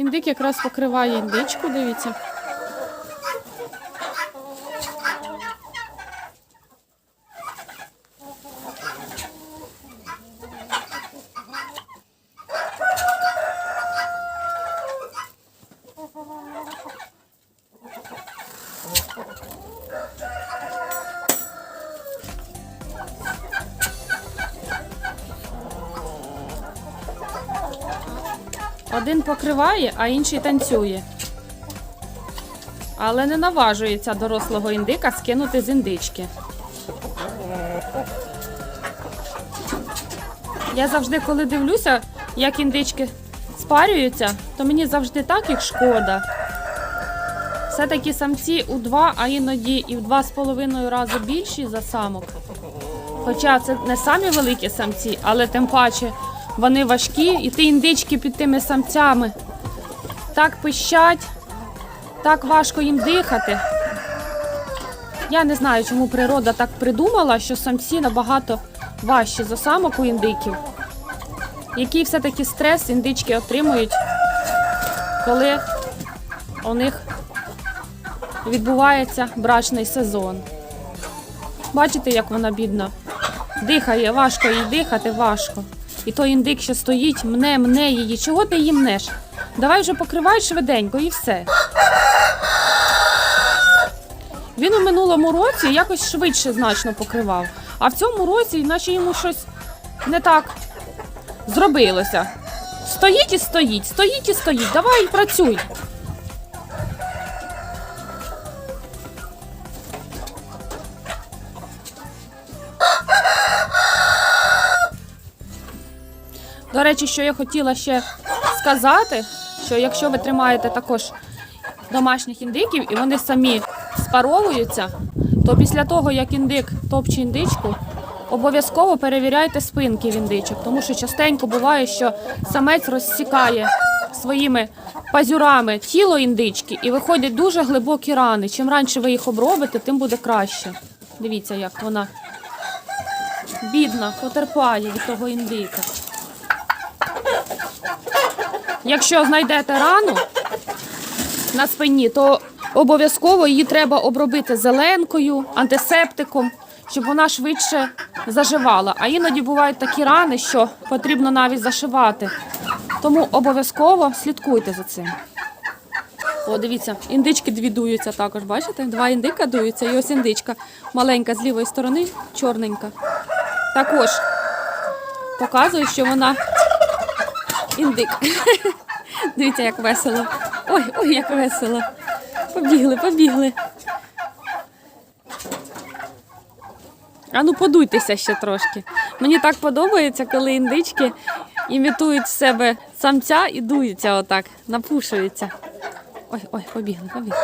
індик якраз покриває індичку, дивіться. Один покриває, а інший танцює. Але не наважується дорослого індика скинути з індички. Я завжди, коли дивлюся, як індички спарюються, то мені завжди так їх шкода. Все-таки самці у два, а іноді і в два з половиною рази більші за самок. Хоча це не самі великі самці, але тим паче вони важкі, і ті індички під тими самцями так пищать, так важко їм дихати. Я не знаю, чому природа так придумала, що самці набагато важчі за самок у індиків. Який все-таки стрес індички отримують, коли у них відбувається брачний сезон. Бачите, як вона бідна? Дихає, важко їй дихати, важко. І той індик, ще стоїть, мне, мне її. Чого ти її мнеш? Давай вже покривай швиденько і все. Він у минулому році якось швидше значно покривав. А в цьому році, наче йому щось не так зробилося. Стоїть і стоїть, стоїть і стоїть. Давай працюй. Речі, що я хотіла ще сказати, що якщо ви тримаєте також домашніх індиків і вони самі спаровуються, то після того, як індик топче індичку, обов'язково перевіряйте спинки в індичок, тому що частенько буває, що самець розсікає своїми пазюрами тіло індички і виходять дуже глибокі рани. Чим раніше ви їх обробите, тим буде краще. Дивіться, як вона бідна, потерпає від того індика. Якщо знайдете рану на спині, то обов'язково її треба обробити зеленкою, антисептиком, щоб вона швидше заживала. А іноді бувають такі рани, що потрібно навіть зашивати. Тому обов'язково слідкуйте за цим. О, дивіться, індички дві дуються також, бачите? Два індика дуються, і ось індичка маленька з лівої сторони, чорненька. Також показує, що вона індик. Дивіться, як весело. Ой, ой, як весело. Побігли, побігли. А ну подуйтеся ще трошки. Мені так подобається, коли індички імітують з себе самця і дуються отак, напушуються. Ой, ой, побігли, побігли.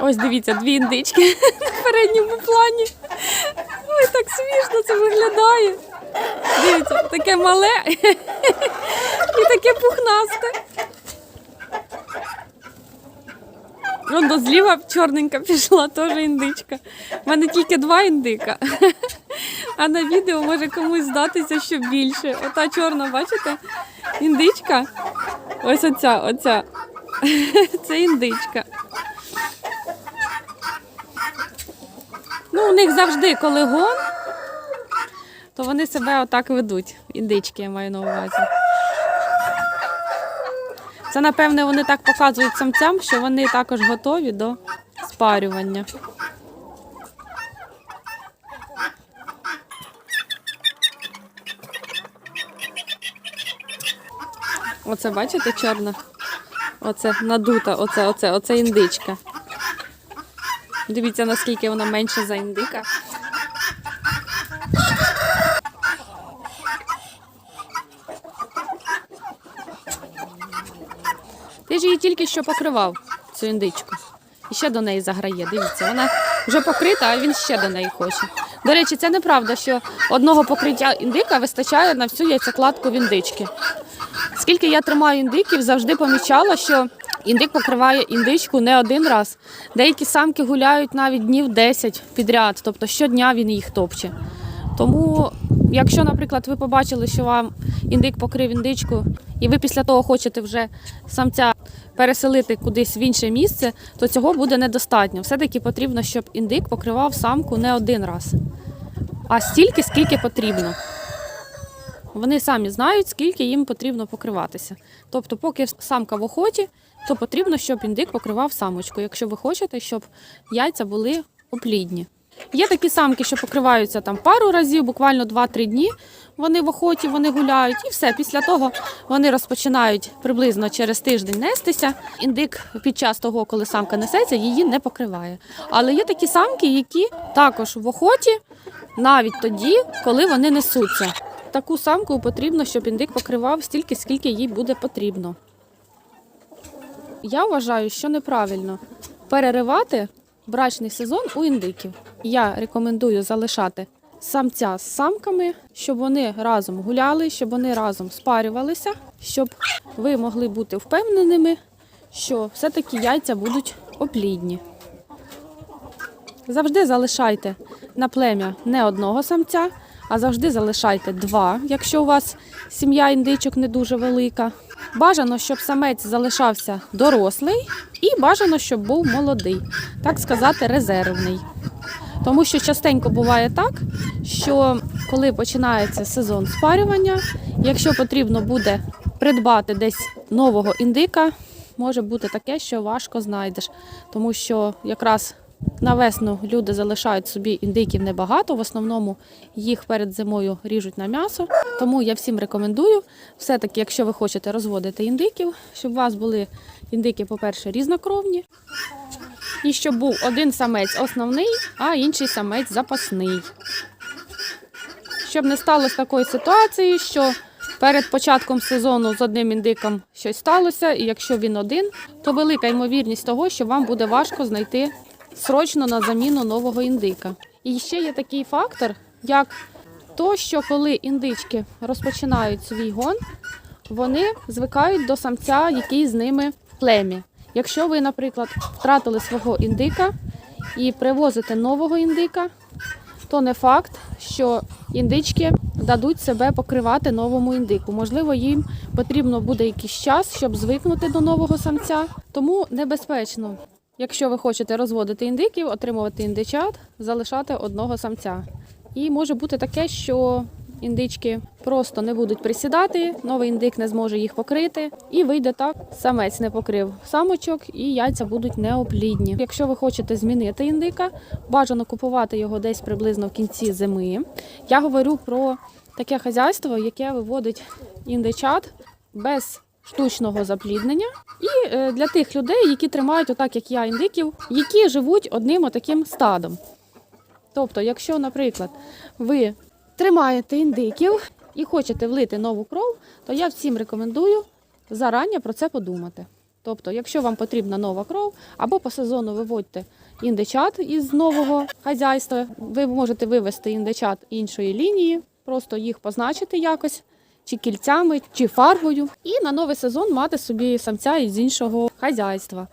Ось дивіться, дві індички на передньому плані. Ой, так смішно це виглядає. Дивіться, таке мале і таке пухнасте. Воно зліва чорненька пішла, теж індичка. У мене тільки два індика. А на відео може комусь здатися, що більше. Ота чорна, бачите? Індичка. Ось оця, оця. Це індичка. Них завжди, коли гон, то вони себе отак ведуть. Індички я маю на увазі. Це, напевне, вони так показують самцям, що вони також готові до спарювання. Оце бачите, чорна? Оце надута, оце, оце, оце індичка. Дивіться, наскільки вона менша за індика. Ти ж її тільки що покривав, цю індичку. І ще до неї заграє. Дивіться, вона вже покрита, а він ще до неї хоче. До речі, це неправда, що одного покриття індика вистачає на всю яйцекладку в індички. Скільки я тримаю індиків, завжди помічала, що індик покриває індичку не один раз. Деякі самки гуляють навіть днів 10 підряд, тобто щодня він їх топче. Тому Якщо, наприклад, ви побачили, що вам індик покрив індичку, і ви після того хочете вже самця переселити кудись в інше місце, то цього буде недостатньо. Все-таки потрібно, щоб індик покривав самку не один раз, а стільки, скільки потрібно. Вони самі знають, скільки їм потрібно покриватися. Тобто, поки самка в охоті, то потрібно, щоб індик покривав самочку, якщо ви хочете, щоб яйця були оплідні. Є такі самки, що покриваються там пару разів, буквально 2-3 дні. Вони в охоті, вони гуляють, і все. Після того вони розпочинають приблизно через тиждень нестися. Індик під час того, коли самка несеться, її не покриває. Але є такі самки, які також в охоті, навіть тоді, коли вони несуться. Таку самку потрібно, щоб індик покривав стільки, скільки їй буде потрібно. Я вважаю, що неправильно переривати брачний сезон у індиків. Я рекомендую залишати самця з самками, щоб вони разом гуляли, щоб вони разом спарювалися, щоб ви могли бути впевненими, що все-таки яйця будуть оплідні. Завжди залишайте на плем'я не одного самця, а завжди залишайте два, якщо у вас сім'я індичок не дуже велика. Бажано, щоб самець залишався дорослий, і бажано, щоб був молодий, так сказати, резервний. Тому що частенько буває так, що коли починається сезон спарювання, якщо потрібно буде придбати десь нового індика, може бути таке, що важко знайдеш, тому що якраз на весну люди залишають собі індиків небагато. В основному їх перед зимою ріжуть на м'ясо. Тому я всім рекомендую, все-таки, якщо ви хочете розводити індиків, щоб у вас були індики, по-перше, різнокровні, і щоб був один самець основний, а інший самець запасний. Щоб не сталося такої ситуації, що перед початком сезону з одним індиком щось сталося, і якщо він один, то велика ймовірність того, що вам буде важко знайти срочно на заміну нового індика. І ще є такий фактор, як то, що коли індички розпочинають свій гон, вони звикають до самця, який з ними в племі. Якщо ви, наприклад, втратили свого індика і привозите нового індика, то не факт, що індички дадуть себе покривати новому індику. Можливо, їм потрібно буде якийсь час, щоб звикнути до нового самця. Тому небезпечно, якщо ви хочете розводити індиків, отримувати індичат, залишати одного самця. І може бути таке, що індички просто не будуть присідати, новий індик не зможе їх покрити, і вийде так, самець не покрив самочок, і яйця будуть неоплідні. Якщо ви хочете змінити індика, бажано купувати його десь приблизно в кінці зими. Я говорю про таке хазяйство, яке виводить індичат без штучного запліднення. І е, для тих людей, які тримають, отак як я, індиків, які живуть одним отаким стадом. Тобто, якщо, наприклад, ви тримаєте індиків і хочете влити нову кров, то я всім рекомендую зарані про це подумати. Тобто, якщо вам потрібна нова кров, або по сезону виводьте індичат із нового хазяйства, ви можете вивести індичат іншої лінії, просто їх позначити якось, чи кільцями, чи фарбою, і на новий сезон мати собі самця із іншого хазяйства.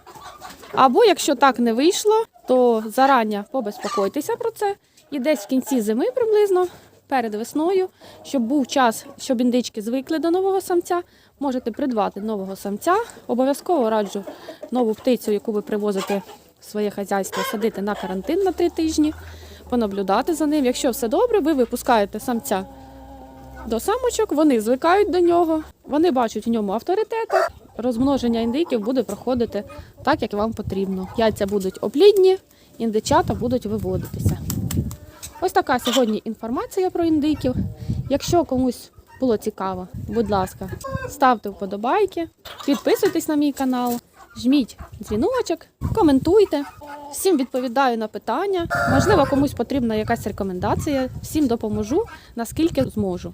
Або якщо так не вийшло, то зарані побезпокойтеся про це. І десь в кінці зими приблизно, перед весною, щоб був час, щоб індички звикли до нового самця, можете придбати нового самця. Обов'язково раджу нову птицю, яку ви привозите в своє хазяйство, садити на карантин на три тижні, понаблюдати за ним. Якщо все добре, ви випускаєте самця до самочок, вони звикають до нього, вони бачать в ньому авторитета. Розмноження індиків буде проходити так, як вам потрібно. Яйця будуть оплідні, індичата будуть виводитися. Ось така сьогодні інформація про індиків. Якщо комусь було цікаво, будь ласка, ставте вподобайки, підписуйтесь на мій канал, жміть дзвіночок, коментуйте. Всім відповідаю на питання. Можливо, комусь потрібна якась рекомендація. Всім допоможу, наскільки зможу.